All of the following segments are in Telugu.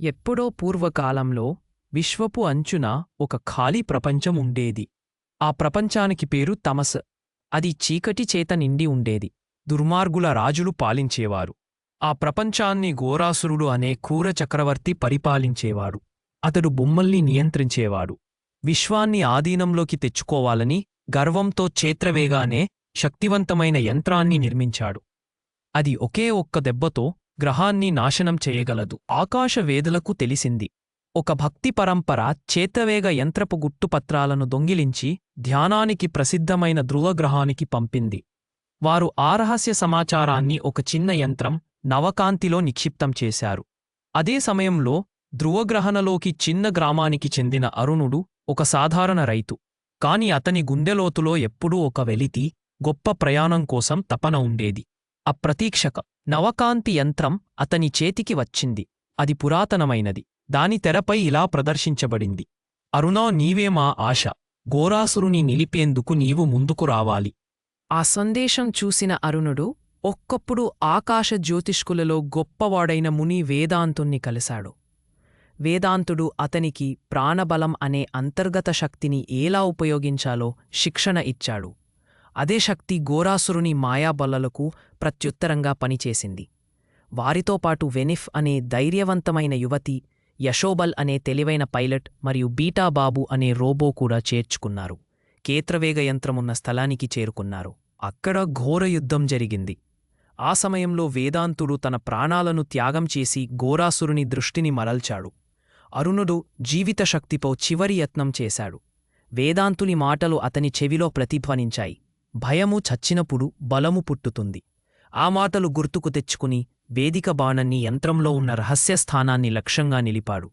ఎప్పుడో పూర్వకాలంలో విశ్వపు అంచున ఒక ఖాళీ ప్రపంచం ఉండేది. ఆ ప్రపంచానికి పేరు తమస్. అది చీకటి చేత నిండి ఉండేది. దుర్మార్గుల రాజులు పాలించేవారు. ఆ ప్రపంచాన్ని గోరాసురుడు అనే క్రూర చక్రవర్తి పరిపాలించేవాడు అతడు బొమ్మల్ని నియంత్రించేవాడు. విశ్వాన్ని ఆధీనంలోకి తెచ్చుకోవాలని గర్వంతో చేత్రవేగానే శక్తివంతమైన యంత్రాన్ని నిర్మించాడు. అది ఒకే ఒక్క దెబ్బతో గ్రహాన్ని నాశనం చేయగలదు. ఆకాశవేదులకు తెలిసింది. ఒక భక్తి పరంపర చేతవేగ యంత్రపు గుట్టుపత్రాలను దొంగిలించి ధ్యానానికి ప్రసిద్ధమైన ధృవగ్రహానికి పంపింది. వారు ఆ రహస్య సమాచారాన్ని ఒక చిన్న యంత్రం నవకాంతిలో నిక్షిప్తం చేశారు. అదే సమయంలో ధృవగ్రహణలోకి చిన్న గ్రామానికి చెందిన అరుణుడు ఒక సాధారణ రైతు. కాని అతని గుండెలోతులో ఎప్పుడూ ఒక వెలితి గొప్ప ప్రయాణం కోసం తపన ఉండేది. అప్రతీక్షక నవకాంతి యంత్రం అతని చేతికి వచ్చింది. అది పురాతనమైనది. దాని తెరపై ఇలా ప్రదర్శించబడింది. అరుణా నీవే మా ఆశ. గోరాసురుని నిలిపేందుకు నీవు ముందుకు రావాలి. ఆ సందేశం చూసిన అరుణుడు ఒక్కప్పుడు ఆకాశ జ్యోతిష్కులలో గొప్పవాడైన ముని వేదాంతుణ్ణి కలిశాడు. వేదాంతుడు అతనికి ప్రాణబలం అనే అంతర్గత శక్తిని ఎలా ఉపయోగించాలో శిక్షణ ఇచ్చాడు. అదే శక్తి గోరాసురుని మాయాబల్లలకు ప్రత్యుత్తరంగా పనిచేసింది. వారితో పాటు వెనిఫ్ అనే ధైర్యవంతమైన యువతి యశోబల్ అనే తెలివైన పైలట్ మరియు బీటాబాబు అనే రోబో కూడా చేర్చుకున్నారు. కేత్రవేగ యంత్రమున్న స్థలానికి చేరుకున్నారు. అక్కడ ఘోర యుద్ధం జరిగింది. ఆ సమయంలో వేదాంతుడు తన ప్రాణాలను త్యాగం చేసి ఘోరాసురుని దృష్టిని మరల్చాడు. అరుణుడు జీవితశక్తిపో చివరి యత్నం చేశాడు. వేదాంతుని మాటలు అతని చెవిలో ప్రతిధ్వనించాయి. భయము చచ్చినప్పుడు బలము పుట్టుతుంది. ఆ మాటలు గుర్తుకు తెచ్చుకుని వేదిక బాణన్ని యంత్రంలో ఉన్న రహస్యస్థానాన్ని లక్ష్యంగా నిలిపాడు.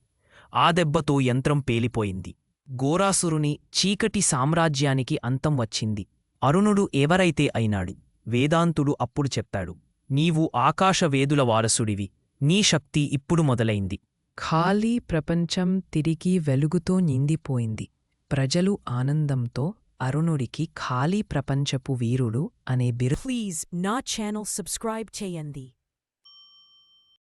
ఆ దెబ్బతో యంత్రం పేలిపోయింది. గోరాసురుని చీకటి సామ్రాజ్యానికి అంతం వచ్చింది. అరుణుడు ఎవరైతే అయినాడు? వేదాంతుడు అప్పుడు చెప్తాడు నీవు ఆకాశవేదుల వారసుడివి. నీ శక్తి ఇప్పుడు మొదలైంది. ఖాళీ ప్రపంచం తిరిగి వెలుగుతో నిండిపోయింది. ప్రజలు ఆనందంతో అరుణుడికి ఖాళీ ప్రపంచపు వీరుడు అనే బిరు ప్లీజ్ నా ఛానల్ సబ్స్క్రైబ్ చేయండి.